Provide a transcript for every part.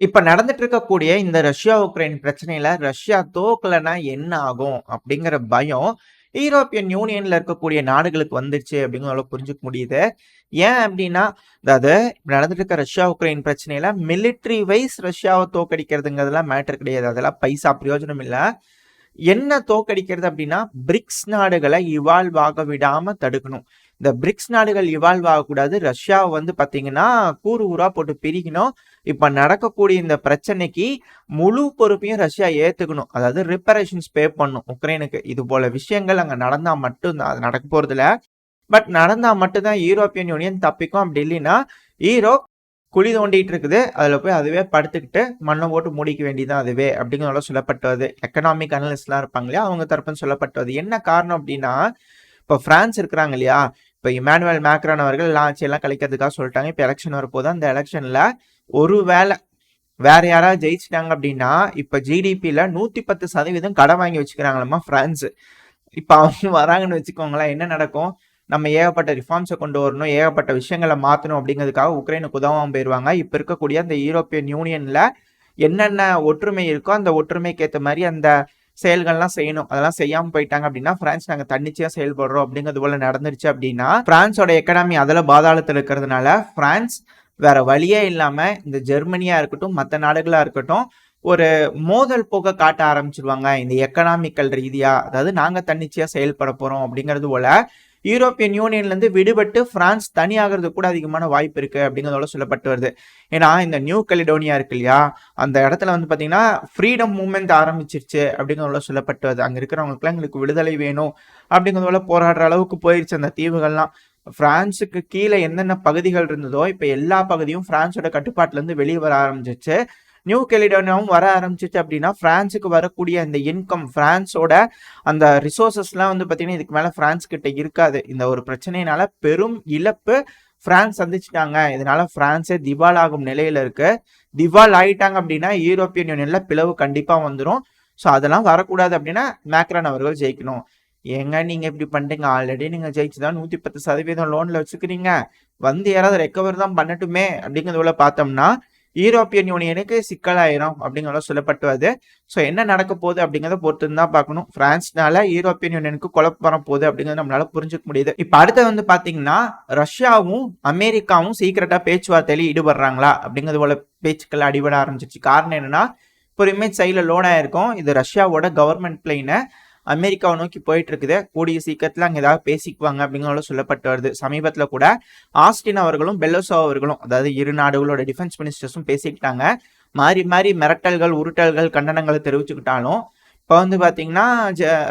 இப்ப நடந்துட்டு இருக்கக்கூடிய இந்த ரஷ்யா உக்ரைன் பிரச்சனையில ரஷ்யா தோக்கலன்னா என்ன ஆகும் அப்படிங்கிற பயம் யூரோப்பியன் யூனியன்ல இருக்கக்கூடிய நாடுகளுக்கு வந்துருச்சு அப்படிங்கிறத புரிஞ்சுக்க முடியுது. ஏன் அப்படின்னா அதாவது நடந்துட்டு இருக்க ரஷ்யா உக்ரைன் பிரச்சனையில மிலிட்ரி வைஸ் ரஷ்யாவை தோக்கடிக்கிறதுங்கிறதுலாம் மேட்டர் கிடையாது. அதெல்லாம் பைசா பிரயோஜனம் இல்லை. என்ன தோக்கடிக்கிறது அப்படின்னா பிரிக்ஸ் நாடுகளை இவால்வ் ஆக விடாம தடுக்கணும். இந்த பிரிக்ஸ் நாடுகள் இவால்வ் ஆகக்கூடாது. ரஷ்யாவை வந்து பார்த்தீங்கன்னா கூறு ஊராக போட்டு பிரிக்கணும். இப்போ நடக்கக்கூடிய இந்த பிரச்சனைக்கு முழு பொறுப்பையும் ரஷ்யா ஏற்றுக்கணும் அதாவது ரிப்பரேஷன்ஸ் பே பண்ணும் உக்ரைனுக்கு. இது போல விஷயங்கள் அங்கே நடந்தால் மட்டும்தான். அது நடக்க போகிறதில்ல பட் நடந்தால் மட்டும்தான் யூரோப்பியன் யூனியன் தப்பிக்கும். அப்படி இல்லைன்னா ஈரோப் குழி தோண்டிட்டு இருக்குது. அதில் போய் அதுவே படுத்துக்கிட்டு மண்ணை போட்டு மூடிக்க வேண்டியதான் அதுவே அப்படிங்கிறத சொல்லப்பட்டது. எக்கனாமிக் அனலிஸ்ட்லாம் இருப்பாங்க இல்லையா? அவங்க தரப்புன்னு சொல்லப்பட்டது. என்ன காரணம் அப்படின்னா இப்போ ஃப்ரான்ஸ் இருக்கிறாங்க இல்லையா? இப்போ இமானுவல் மேக்ரான் அவர்கள் எல்லாம் ஆட்சியெல்லாம் கழிக்கிறதுக்காக சொல்லிட்டாங்க. இப்போ எலெக்ஷன் வரப்போது அந்த எலெக்ஷனில் ஒரு வேளை வேற யாராவது ஜெயிச்சிட்டாங்க அப்படின்னா இப்போ ஜிடிபியில் நூற்றி பத்து சதவீதம் கடன் வாங்கி வச்சுக்கிறாங்களம்மா ஃப்ரான்ஸ். இப்போ அவங்க வராங்கன்னு வச்சுக்கோங்களேன் என்ன நடக்கும்? நம்ம ஏகப்பட்ட ரிஃபார்ம்ஸை கொண்டு வரணும் ஏகப்பட்ட விஷயங்களை மாற்றணும் அப்படிங்கிறதுக்காக உக்ரைனுக்கு உதவாமல் போயிடுவாங்க. இப்போ இருக்கக்கூடிய அந்த யூரோப்பியன் யூனியனில் என்னென்ன ஒற்றுமை இருக்கோ அந்த ஒற்றுமைக்கு ஏற்ற மாதிரி அந்த செயல்கள்லாம் செய்யணும். அதெல்லாம் செய்யாமல் போயிட்டாங்க அப்படின்னா பிரான்ஸ் நாங்கள் தன்னிச்சையாக செயல்படுறோம் அப்படிங்கிறது போல நடந்துருச்சு அப்படின்னா பிரான்ஸோட எக்கனாமி அதில் பாதாளத்தில் இருக்கிறதுனால பிரான்ஸ் வேற வழியே இல்லாமல் இந்த ஜெர்மனியா இருக்கட்டும் மற்ற நாடுகளாக இருக்கட்டும் ஒரு மோதல் போக்க காட்ட ஆரம்பிச்சிருவாங்க. இந்த எக்கனாமிக்கல் ரீதியா அதாவது நாங்க தன்னிச்சையா செயல்பட போறோம் அப்படிங்கிறது போல யூரோப்பியன் யூனியன்லேருந்து விடுபட்டு பிரான்ஸ் தனியாகிறது கூட அதிகமான வாய்ப்பு இருக்குது அப்படிங்கிறதோட சொல்லப்பட்டு வருது. ஏன்னா இந்த நியூ கலிடோனியா இருக்கு இல்லையா? அந்த இடத்துல வந்து பார்த்தீங்கன்னா ஃப்ரீடம் மூவ்மெண்ட் ஆரம்பிச்சிருச்சு அப்படிங்கிறதோட சொல்லப்பட்டு வருது. அங்கே இருக்கிறவங்களுக்குலாம் எங்களுக்கு விடுதலை வேணும் அப்படிங்கிறதோட போராடுற அளவுக்கு போயிடுச்சு அந்த தீவுகள்லாம். பிரான்ஸுக்கு கீழே என்னென்ன பகுதிகள் இருந்ததோ இப்போ எல்லா பகுதியும் பிரான்ஸோட கட்டுப்பாட்டிலேருந்து வெளியே வர ஆரம்பிச்சிச்சு நியூ கெலிடோனியாவும் வர ஆரம்பிச்சிச்சு அப்படின்னா ஃப்ரான்ஸுக்கு வரக்கூடிய அந்த இன்கம் ஃப்ரான்ஸோட அந்த ரிசோர்சஸ்லாம் வந்து பார்த்தீங்கன்னா இதுக்கு மேலே ஃப்ரான்ஸ் கிட்ட இருக்காது. இந்த ஒரு பிரச்சனையினால பெரும் இழப்பு பிரான்ஸ் சந்திச்சிட்டாங்க. இதனால பிரான்ஸே திவால் ஆகும் நிலையில இருக்கு. திவால் ஆயிட்டாங்க அப்படின்னா யூரோப்பியன் யூனியன்ல பிளவு கண்டிப்பா வந்துடும் ஸோ அதெல்லாம் வரக்கூடாது அப்படின்னா மேக்ரான் அவர்கள் ஜெயிக்கணும். ஏங்க நீங்க இப்படி பண்றீங்க? ஆல்ரெடி நீங்க ஜெயிச்சுதான் நூத்தி பத்து சதவீதம் லோன்ல வச்சுக்கிறீங்க. வந்து யாராவது ரெக்கவர் தான் பண்ணட்டுமே அப்படிங்கிறதுல பார்த்தோம்னா யூரோப்பியன் யூனியனுக்கு சிக்கலாயிரும் அப்படிங்கிறத சொல்லப்பட்டுவது. ஸோ என்ன நடக்க போகுது அப்படிங்கிறத பொறுத்து தான் பார்க்கணும். பிரான்ஸ்னால யூரோப்பியன் யூனியனுக்கு குழப்பம் வர போகுது அப்படிங்கிறது நம்மளால புரிஞ்சுக்க முடியுது. இப்போ அடுத்து வந்து பார்த்தீங்கன்னா ரஷ்யாவும் அமெரிக்காவும் சீக்கிரட்டா பேச்சுவார்த்தையில ஈடுபடுறாங்களா அப்படிங்கிறது போல பேச்சுக்கள் அடிபட ஆரம்பிச்சிச்சு காரணம் என்னன்னா இப்போ ஒரு இமேஜ் சைடில் லோட் ஆயிருக்கும். இது ரஷ்யாவோட கவர்மெண்ட் பிளெயினை அமெரிக்காவை நோக்கி போயிட்டு இருக்குது கூடிய சீக்கிரத்தில் அங்கே ஏதாவது பேசிக்குவாங்க அப்படிங்கிறத சொல்லப்பட்டு வருது. சமீபத்தில் கூட ஆஸ்டின் அவர்களும் பெல்லோசோ அவர்களும் அதாவது இரு நாடுகளோட டிஃபென்ஸ் மினிஸ்டர்ஸும் பேசிக்கிட்டாங்க. மாறி மாறி மிரட்டல்கள் உருட்டல்கள் கண்டனங்களை தெரிவிச்சுக்கிட்டாலும் இப்போ வந்து பார்த்தீங்கன்னா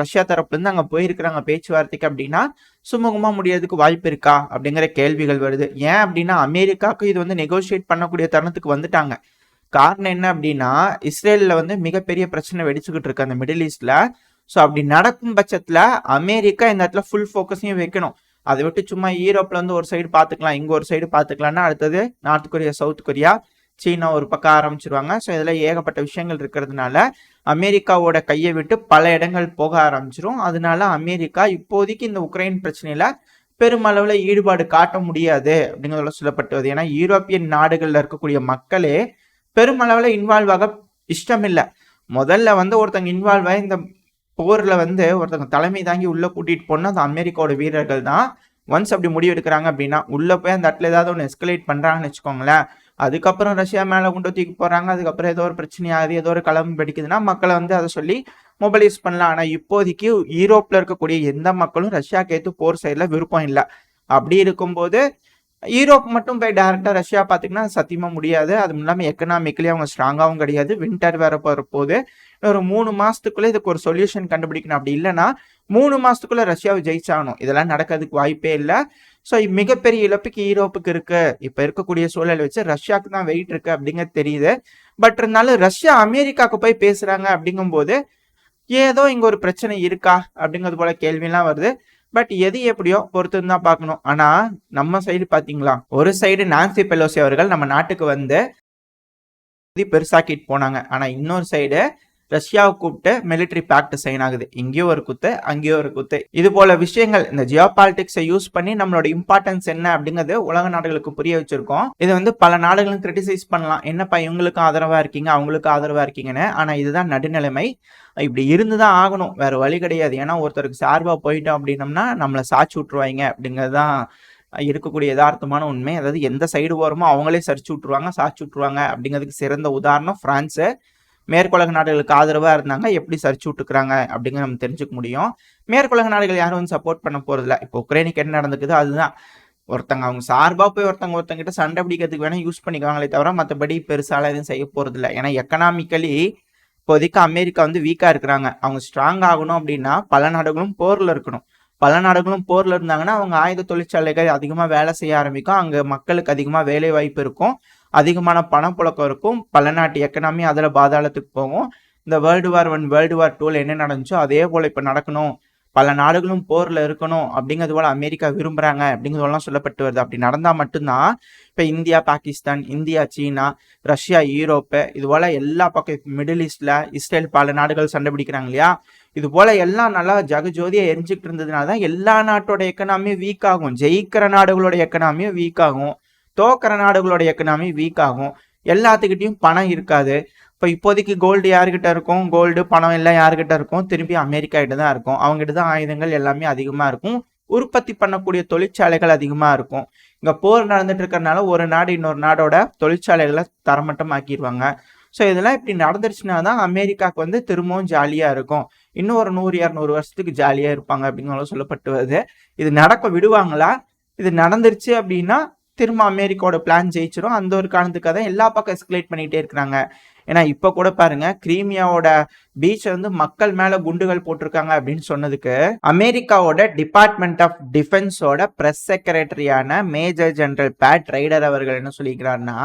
ரஷ்யா தரப்புலேருந்து அங்கே போயிருக்கிறாங்க பேச்சுவார்த்தைக்கு அப்படின்னா சுமூகமாக முடியறதுக்கு வாய்ப்பு இருக்கா? அப்படிங்கிற கேள்விகள் வருது. ஏன் அப்படின்னா அமெரிக்காவுக்கு இது வந்து நெகோசியேட் பண்ணக்கூடிய தருணத்துக்கு வந்துட்டாங்க. காரணம் என்ன அப்படின்னா இஸ்ரேலில் வந்து மிகப்பெரிய பிரச்சனை வெடிச்சுக்கிட்டு இருக்கு அந்த மிடில் ஈஸ்டில். ஸோ அப்படி நடக்கும் பட்சத்தில் அமெரிக்கா இந்த இடத்துல ஃபுல் ஃபோக்கஸையும் வைக்கணும். அதை விட்டு சும்மா யூரோப்ல வந்து ஒரு சைடு பார்த்துக்கலாம் இங்கே ஒரு சைடு பார்த்துக்கலாம்னா அடுத்தது நார்த் கொரியா சவுத் கொரியா சீனா ஒரு பக்கம் ஆரம்பிச்சிருவாங்க. ஸோ இதில் ஏகப்பட்ட விஷயங்கள் இருக்கிறதுனால அமெரிக்காவோட கையை விட்டு பல இடங்கள் போக ஆரம்பிச்சிரும். அதனால அமெரிக்கா இப்போதைக்கு இந்த உக்ரைன் பிரச்சனையில் பெருமளவில் ஈடுபாடு காட்ட முடியாது அப்படிங்கிறதுல சொல்லப்பட்டது. ஏன்னா யூரோப்பியன் நாடுகளில் இருக்கக்கூடிய மக்களே பெருமளவில் இன்வால்வ் ஆக இஷ்டம் இல்லை முதல்ல வந்து ஒருத்தங்க இன்வால்வ் ஆகி இந்த போரில் வந்து ஒருத்தங்க தலைமை தாங்கி உள்ளே கூட்டிகிட்டு போனால் அது அமெரிக்காவோட வீரர்கள் தான் ஒன்ஸ் அப்படி முடிவு எடுக்கிறாங்க அப்படின்னா உள்ளே போய் அந்த இடத்துல ஏதாவது ஒன்று எஸ்கலேட் பண்ணுறாங்கன்னு வச்சுக்கோங்களேன். அதுக்கப்புறம் ரஷ்யா மேலே கொண்டு தூக்கி போகிறாங்க அதுக்கப்புறம் ஏதோ ஒரு பிரச்சனையாகுது ஏதோ ஒரு களம் வெடிக்குதுன்னா மக்களை வந்து அதை சொல்லி மொபைலைஸ் பண்ணலாம். ஆனால் இப்போதைக்கு யூரோப்பில் இருக்கக்கூடிய எந்த மக்களும் ரஷ்யாக்கேற்று போர் சைடில் விருப்பம் இல்லை. அப்படி இருக்கும்போது யூரோப் மட்டும் போய் டேரெக்டாக ரஷ்யா பார்த்தீங்கன்னா சத்தியமாக முடியாது. அதுவும் இல்லாமல் எக்கனாமிக்கலி அவங்க ஸ்ட்ராங்காகவும் கிடையாது. வின்டர் வேற போகிற போது ஒரு மூணு மாதத்துக்குள்ளே இதுக்கு ஒரு சொல்யூஷன் கண்டுபிடிக்கணும். அப்படி இல்லைன்னா மூணு மாதத்துக்குள்ளே ரஷ்யாவை ஜெயிச்சாகணும். இதெல்லாம் நடக்கிறதுக்கு வாய்ப்பே இல்லை. ஸோ மிகப்பெரிய இழப்புக்கு யூரோப்புக்கு இருக்கு. இப்போ இருக்கக்கூடிய சூழல் வச்சு ரஷ்யாவுக்கு தான் வெயிட் இருக்கு அப்படிங்கிறது தெரியுது. பட் இருந்தாலும் ரஷ்யா அமெரிக்காவுக்கு போய் பேசுகிறாங்க அப்படிங்கும்போது ஏதோ இங்கே ஒரு பிரச்சனை இருக்கா அப்படிங்கிறது போல கேள்வியெல்லாம் வருது. பட் எது எப்படியோ பொறுத்து தான் பார்க்கணும். ஆனால் நம்ம சைடு பார்த்தீங்களா? ஒரு சைடு நான்சி பெலோசி அவர்கள் நம்ம நாட்டுக்கு வந்து பெருசாக்கிட்டு போனாங்க. ஆனால் இன்னொரு சைடு ரஷ்யாவை கூப்பிட்டு மிலிட்டரி பேக்ட் சைன் ஆகுது. இங்கேயும் ஒரு குத்து அங்கேயும் ஒரு குத்து. இது போல விஷயங்கள் இந்த ஜியோ பாலிடிக்ஸை யூஸ் பண்ணி நம்மளோட இம்பார்ட்டன்ஸ் என்ன அப்படிங்கிறது உலக நாடுகளுக்கு புரிய வச்சிருக்கோம். இது வந்து பல நாடுகளும் கிரிட்டிசைஸ் பண்ணலாம். என்னப்பா இவங்களுக்கும் ஆதரவா இருக்கீங்க? அவங்களுக்கும் ஆதரவா இருக்கீங்கன்னு. ஆனா இதுதான் நடுநிலைமை. இப்படி இருந்து தான் ஆகணும். வேற வழி கிடையாது. ஏன்னா ஒருத்தருக்கு சார்பா போயிட்டோம் அப்படின்னம்னா நம்மளை சாட்சி விட்டுருவாங்க அப்படிங்கிறது தான் இருக்கக்கூடிய யதார்த்தமான உண்மை. அதாவது எந்த சைடு போகிறோமோ அவங்களே சரிச்சு விட்ருவாங்க சாட்சி விட்ருவாங்க அப்படிங்கிறதுக்கு சிறந்த உதாரணம் ஃப்ரான்ஸு மேற்குலக நாடுகளுக்கு ஆதரவாக இருந்தாங்க. எப்படி சரிச்சு விட்டுக்கிறாங்க அப்படிங்கிற நம்ம தெரிஞ்சுக்க முடியும். மேற்குலக நாடுகள் யாரும் வந்து சப்போர்ட் பண்ண போகிறதில்ல இப்போ உக்ரைனுக்கு என்ன நடந்துக்குதோ? அதுதான். ஒருத்தங்க அவங்க சார்பாக போய் ஒருத்தங்க ஒருத்தங்கிட்ட சண்டை பிடிக்கிறதுக்கு வேணால் யூஸ் பண்ணிக்குவாங்களே தவிர மற்றபடி பெருசாலாம் எதுவும் செய்ய போகிறதில்ல ஏன்னா எக்கனாமிக்கலி இப்போதைக்கு அமெரிக்கா வந்து வீக்காக இருக்கிறாங்க. அவங்க ஸ்ட்ராங் ஆகணும் அப்படின்னா பல நாடுகளும் போரில் இருக்கணும். பல நாடுகளும் போரில் இருந்தாங்கன்னா அவங்க ஆயுத தொழிற்சாலைகள் அதிகமாக வேலை செய்ய ஆரம்பிக்கும். அங்கே மக்களுக்கு அதிகமாக வேலை வாய்ப்பு இருக்கும். அதிகமான பணப்புழக்கம் இருக்கும். பல நாட்டு எக்கனாமி அதில் பாதாளத்துக்கு போகும். இந்த world war one world war டூவில் என்ன நடந்துச்சோ அதே போல் இப்போ நடக்கணும். பல நாடுகளும் போரில் இருக்கணும் அப்படிங்கிறது போல் அமெரிக்கா விரும்புகிறாங்க அப்படிங்கிறதெல்லாம் சொல்லப்பட்டு வருது. அப்படி நடந்தால் மட்டும்தான் இப்போ இந்தியா பாகிஸ்தான் இந்தியா சீனா ரஷ்யா யூரோப்பு இது போல் எல்லா பக்கம் மிடில் ஈஸ்டில் இஸ்ரேல் பல நாடுகள் சண்டை பிடிக்கிறாங்க இல்லையா? இது போல் எல்லாம் நல்லா ஜகஜோதியாக எரிஞ்சிக்கிட்டு இருந்ததுனால தான் எல்லா நாட்டோட எக்கனாமியும் வீக் ஆகும். ஜெயிக்கிற நாடுகளோட எக்கனாமியும் வீக் ஆகும். தோக்கிற நாடுகளோட எக்கனாமி வீக் ஆகும். எல்லாத்துக்கிட்டையும் பணம் இருக்காது. இப்போ இப்போதைக்கு கோல்டு யாருக்கிட்ட இருக்கும்? கோல்டு பணம் எல்லாம் யாருக்கிட்ட இருக்கும்? திரும்பி அமெரிக்கா கிட்ட தான் இருக்கும். அவங்ககிட்ட தான் ஆயுதங்கள் எல்லாமே அதிகமாக இருக்கும். உற்பத்தி பண்ணக்கூடிய தொழிற்சாலைகள் அதிகமாக இருக்கும். இங்கே போர் நடந்துட்டு இருக்கிறனால ஒரு நாடு இன்னொரு நாடோட தொழிற்சாலைகளை தரமட்டமாக்கிடுவாங்க ஸோ இதெல்லாம் இப்படி நடந்துருச்சுன்னா தான் அமெரிக்காவுக்கு வந்து திரும்பவும் ஜாலியாக இருக்கும். இன்னும் ஒரு நூறு இரநூறு வருஷத்துக்கு ஜாலியாக இருப்பாங்க அப்படிங்கிற சொல்லப்பட்டு வருது. இது நடக்க விடுவாங்களா? இது நடந்துருச்சு அப்படின்னா திரும்ப அமெரிக்காவோட பிளான் ஜெயிச்சிடும் அந்த ஒரு காரணத்துக்காக தான் எல்லா பக்கம் எஸ்கலேட் பண்ணிகிட்டே இருக்கிறாங்க. ஏன்னா இப்போ கூட பாருங்க கிரீமியாவோட பீச் வந்து மக்கள் மேலே குண்டுகள் போட்டிருக்காங்க அப்படின்னு சொன்னதுக்கு அமெரிக்காவோட டிபார்ட்மெண்ட் ஆஃப் டிஃபென்ஸோட பிரஸ் செக்ரட்டரியான மேஜர் ஜெனரல் பேட் ரைடர் அவர்கள் என்ன சொல்லிக்கிறாருன்னா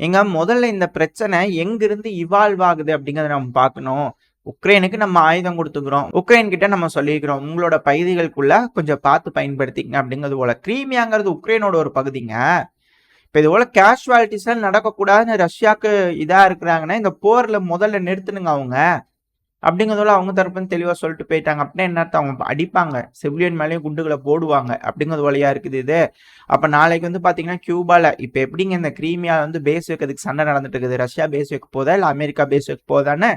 எங்க முதல்ல இந்த பிரச்சனை எங்கிருந்து இவால்வ் ஆகுது அப்படிங்கிறத நம்ம பார்க்கணும். உக்ரைனுக்கு நம்ம ஆயுதம் கொடுத்துக்கிறோம். உக்ரைன் கிட்ட நம்ம சொல்லிக்கிறோம் உங்களோட பகுதிகளுக்குள்ள கொஞ்சம் பார்த்து பயன்படுத்திங்க அப்படிங்கிறது போல. கிரீமியாங்கிறது உக்ரைனோட ஒரு பகுதிங்க. இப்போ இது போல கேஷுவாலிட்டிஸ்லாம் நடக்கக்கூடாதுன்னு ரஷ்யாவுக்கு இதாக இருக்கிறாங்கன்னா இந்த போரில் முதல்ல நிறுத்துனுங்க அவங்க. அப்படிங்கிறதோட அவங்க தரப்புன்னு தெளிவாக சொல்லிட்டு போயிட்டாங்க. அப்படின்னா என்ன அவங்க அடிப்பாங்க. சிவிலியன் மேலேயும் குண்டுகளை போடுவாங்க. அப்படிங்கிறது வழியா இருக்குது இது. அப்போ நாளைக்கு வந்து பார்த்தீங்கன்னா கியூபாவில் இப்போ எப்படிங்க இந்த கிரீமியா வந்து பேஸ் வைக்கிறதுக்கு சண்டை நடந்துட்டு இருக்குது? ரஷ்யா பேஸ் வைக்க போதா? இல்லை அமெரிக்கா பேஸ் வைக்க போதானே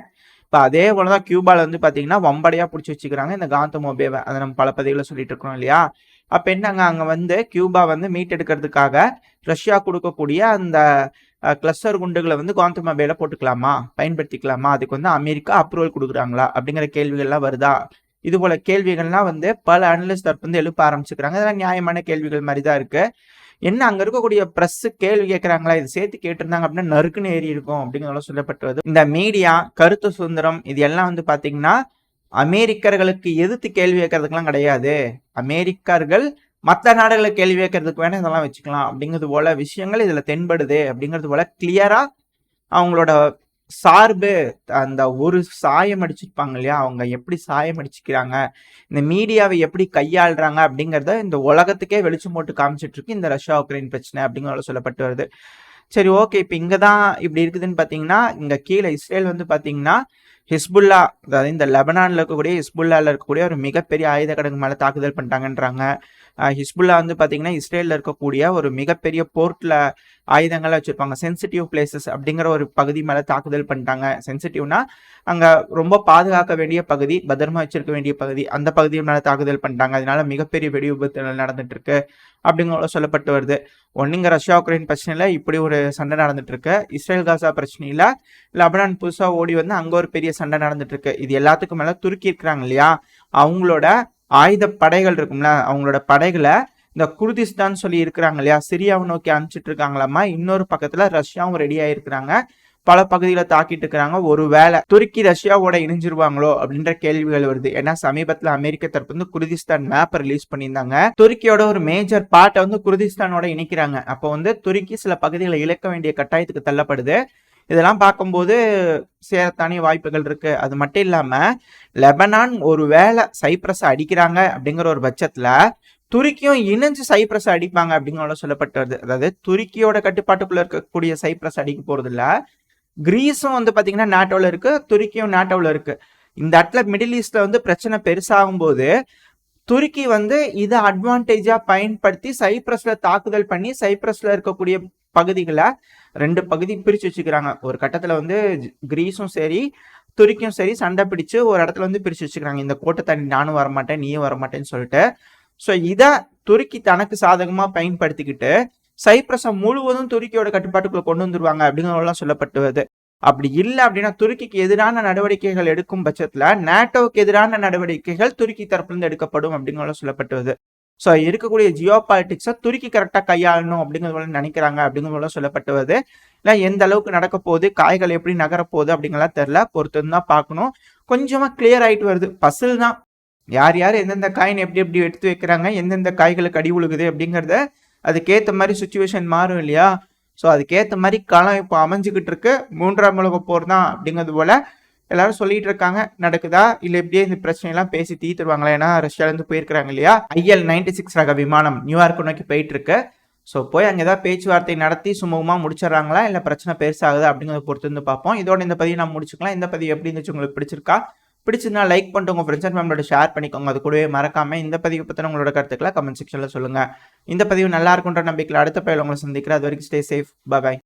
இப்போ அதே போல தான் கியூபாவில் வந்து பார்த்தீங்கன்னா வம்படையாக பிடிச்சி வச்சுக்கிறாங்க இந்த காந்தமோபேவை அதை நம்ம பல பதிவில் சொல்லிட்டு இருக்கிறோம் இல்லையா? அப்போ என்னங்க அங்கே வந்து கியூபா வந்து மீட்டெடுக்கிறதுக்காக ரஷ்யா கொடுக்கக்கூடிய அந்த கிளஸ்டர் குண்டுகளை வந்து காந்தமோபேல போட்டுக்கலாமா? பயன்படுத்திக்கலாமா? அதுக்கு வந்து அமெரிக்கா அப்ரூவல் கொடுக்குறாங்களா? அப்படிங்கிற கேள்விகள்லாம் வருதா? இது போல கேள்விகள்லாம் வந்து பல அனலிஸ்ட் தரப்பு வந்து எழுப்ப ஆரம்பிச்சுக்கிறாங்க. இதெல்லாம் நியாயமான கேள்விகள் மாதிரி தான் இருக்குது என்ன அங்க இருக்கக்கூடிய பிரஸ் கேள்வி கேட்கறாங்களா இது சேர்த்து கேட்டிருந்தாங்க அப்படின்னா நறுக்குன்னு ஏறி இருக்கும் அப்படிங்கிறத சொல்லப்பட்டுவது இந்த மீடியா கருத்து சுதந்திரம் இது எல்லாம் வந்து பாத்தீங்கன்னா அமெரிக்கர்களுக்கு எதிர்த்து கேள்வி கேட்கறதுக்கெல்லாம் கிடையாது. அமெரிக்கர்கள் மற்ற நாடுகளை கேள்வி கேட்கறதுக்கு வேணா இதெல்லாம் வச்சுக்கலாம் அப்படிங்கிறது போல விஷயங்கள் இதுல தென்படுது அப்படிங்கிறது போல கிளியரா அவங்களோட சார்பு அந்த ஒரு சாயம் அடிச்சிருப்பாங்க இல்லையா? அவங்க எப்படி சாயம் அடிச்சுக்கிறாங்க? இந்த மீடியாவை எப்படி கையாளுறாங்க? அப்படிங்கிறத இந்த உலகத்துக்கே வெளிச்சம் போட்டு காமிச்சிட்டு இருக்கு இந்த ரஷ்யா உக்ரைன் பிரச்சனை அப்படிங்கிறத சொல்லப்பட்டு வருது. சரி ஓகே இப்போ இங்கே தான் இப்படி இருக்குதுன்னு பார்த்தீங்கன்னா இங்கே கீழே இஸ்ரேல் வந்து பார்த்தீங்கன்னா ஹிஸ்புல்லா அதாவது இந்த லெபனானில் இருக்கக்கூடிய ஹிஸ்புல்லாவில் இருக்கக்கூடிய ஒரு மிகப்பெரிய ஆயுத கடங்கு மேலே தாக்குதல் பண்ணிட்டாங்கன்றாங்க. ஹிஸ்புல்லா வந்து பார்த்தீங்கன்னா இஸ்ரேலில் இருக்கக்கூடிய ஒரு மிகப்பெரிய போர்ட்டில் ஆயுதங்கள்லாம் வச்சுருப்பாங்க. சென்சிட்டிவ் பிளேசஸ் அப்படிங்கிற ஒரு பகுதி மேலே தாக்குதல் பண்ணிட்டாங்க. சென்சிட்டிவ்னா அங்கே ரொம்ப பாதுகாக்க வேண்டிய பகுதி பத்திரமா வச்சிருக்க வேண்டிய பகுதி அந்த பகுதி மேலே தாக்குதல் பண்ணிட்டாங்க. அதனால மிகப்பெரிய வெடி விபத்து நடந்துட்டு இருக்கு அப்படிங்கிற சொல்லப்பட்டு வருது. ஒன்றுங்க ரஷ்யா உக்ரைன் பிரச்சனையில் இப்படி ஒரு சண்டை நடந்துட்டு இருக்கு இஸ்ரேல் காசா பிரச்சனையில் லெபனான் புதுசாக ஓடி வந்து அங்கே ஒரு பெரிய சண்டை நடந்துட்டு இருக்கு இது எல்லாத்துக்கும் மேலே துருக்கி இருக்கிறாங்க இல்லையா? அவங்களோட ஆயுத படைகள் இருக்கும்ல அவங்களோட படைகளை இந்த குர்திஸ்தான் சொல்லி இருக்கிறாங்க இல்லையா? சிரியாவை நோக்கி அனுப்பிச்சிட்டு இருக்காங்களாமா இன்னொரு பக்கத்துல ரஷ்யாவும் ரெடி ஆயிருக்கிறாங்க பல பகுதிகளை தாக்கிட்டு இருக்கிறாங்க. ஒருவேளை துருக்கி ரஷ்யாவோட இணைஞ்சிருவாங்களோ அப்படின்ற கேள்விகள் வருது. ஏன்னா சமீபத்துல அமெரிக்க தரப்பு வந்து குர்திஸ்தான் மேப் ரிலீஸ் பண்ணியிருந்தாங்க. துருக்கியோட ஒரு மேஜர் பார்ட்டை வந்து குர்திஸ்தானோட இணைக்கிறாங்க. அப்போ வந்து துருக்கி சில பகுதிகளை இழக்க வேண்டிய கட்டாயத்துக்கு தள்ளப்படுது. இதெல்லாம் பார்க்கும்போது சேரத்தானே வாய்ப்புகள் இருக்கு. அது மட்டும் இல்லாம லெபனான் ஒரு வேலை சைப்ரஸ் அடிக்கிறாங்க அப்படிங்கிற ஒரு பட்சத்துல துருக்கியும் இணைஞ்சு சைப்ரஸ் அடிப்பாங்க அப்படிங்கிற சொல்லப்பட்டு வருது அதாவது துருக்கியோட கட்டுப்பாட்டுக்குள்ள இருக்கக்கூடிய சைப்ரஸ் அடிக்க போறது இல்ல. கிரீஸும் வந்து பார்த்தீங்கன்னா நாட்டோவில் இருக்கு துருக்கியும் நாட்டோவில் இருக்கு. இந்த இடத்துல மிடில் ஈஸ்ட்ல வந்து பிரச்சனை பெருசாகும் போது துருக்கி வந்து இதை அட்வான்டேஜா பயன்படுத்தி சைப்ரஸ்ல தாக்குதல் பண்ணி சைப்ரஸ்ல இருக்கக்கூடிய பகுதிகளை ரெண்டு பகுதி பிரித்து வச்சுக்கிறாங்க. ஒரு கட்டத்தில் வந்து கிரீஸும் சரி துருக்கியும் சரி சண்டை பிடிச்சு ஒரு இடத்துல வந்து பிரித்து வச்சுக்கிறாங்க. இந்த கோட்டை தண்ணி நானும் வரமாட்டேன் நீயும் வரமாட்டேன்னு சொல்லிட்டு. ஸோ இதை துருக்கி தனக்கு சாதகமாக பயன்படுத்திக்கிட்டு சைப்ரஸை முழுவதும் துருக்கியோட கட்டுப்பாட்டுக்குள்ள கொண்டு வந்துருவாங்க அப்படிங்கிறதெல்லாம் சொல்லப்பட்டுவது அப்படி இல்லை அப்படின்னா துருக்கிக்கு எதிரான நடவடிக்கைகள் எடுக்கும் பட்சத்தில் நேட்டோவுக்கு எதிரான நடவடிக்கைகள் துருக்கி தரப்புலேருந்து எடுக்கப்படும் அப்படிங்கிறதெல்லாம் சொல்லப்பட்டுவது ஸோ இருக்கக்கூடிய ஜியோ பாலிட்டிக்ஸை துருக்கி கரெக்டாக கையாளணும் அப்படிங்கிறது நினைக்கிறாங்க அப்படிங்கிறதெல்லாம் சொல்லப்பட்டுவது இல்லை எந்த அளவுக்கு நடக்க போகுது காய்கள் எப்படி நகரப்போகுது அப்படிங்கலாம் தெரில பொறுத்து தான் பார்க்கணும். கொஞ்சமாக கிளியர் ஆகிட்டு வருது. பசில் தான். யார் யார் எந்தெந்த காயின் எப்படி எப்படி எடுத்து வைக்கிறாங்க எந்தெந்த காய்களுக்கு அடி உழுகுது அப்படிங்கிறத அதுக்கேற்ற மாதிரி சுச்சுவேஷன் மாறும் இல்லையா? ஸோ அதுக்கேற்ற மாதிரி களம் இப்போ அமைஞ்சிக்கிட்டு இருக்கு. மூன்றாம் உலக போர் தான் அப்படிங்கிறது போல எல்லாரும் சொல்லிட்டு இருக்காங்க நடக்குதா? இல்லை இப்படியே இந்த பிரச்சனையெல்லாம் பேசி தீர்த்துருவாங்களா ஏன்னா ரஷ்யாலேருந்து போயிருக்கிறாங்க இல்லையா? ஐஎல் நைன்டி சிக்ஸ் ரக விமானம் நியூயார்க் நோக்கி போயிட்டு இருக்கு ஸோ போய் அங்கே ஏதாவது பேச்சுவார்த்தை நடத்தி சுமூகமாக முடிச்சிடறாங்களா? இல்லை பிரச்சனை பெருசாகுதா? அப்படிங்கிறத பொறுத்து வந்து பார்ப்போம். இதோட இந்த பதிவு நான் முடிச்சுக்கலாம். இந்த பதிவு எப்படி இருந்துச்சு? உங்களுக்கு பிடிச்சிருக்கா? பிடிச்சிருந்தா லைக் பண்ணிட்டு உங்கள் ஃப்ரெண்ட்ஸ் அண்ட் ஃபேமிலியோட ஷேர் பண்ணிக்கோங்க. அது கூடவே மறக்காம இந்த பதிவு பற்றின உங்களோட கருத்துக்களை கமெண்ட் செக்ஷனில் சொல்லுங்கள் இந்த பதிவு நல்லா இருக்குன்ற நம்பிக்கையில் அடுத்த பயில் உங்களை சந்திக்கிறேன். அது வரைக்கும் ஸ்டே சேஃப் பாய்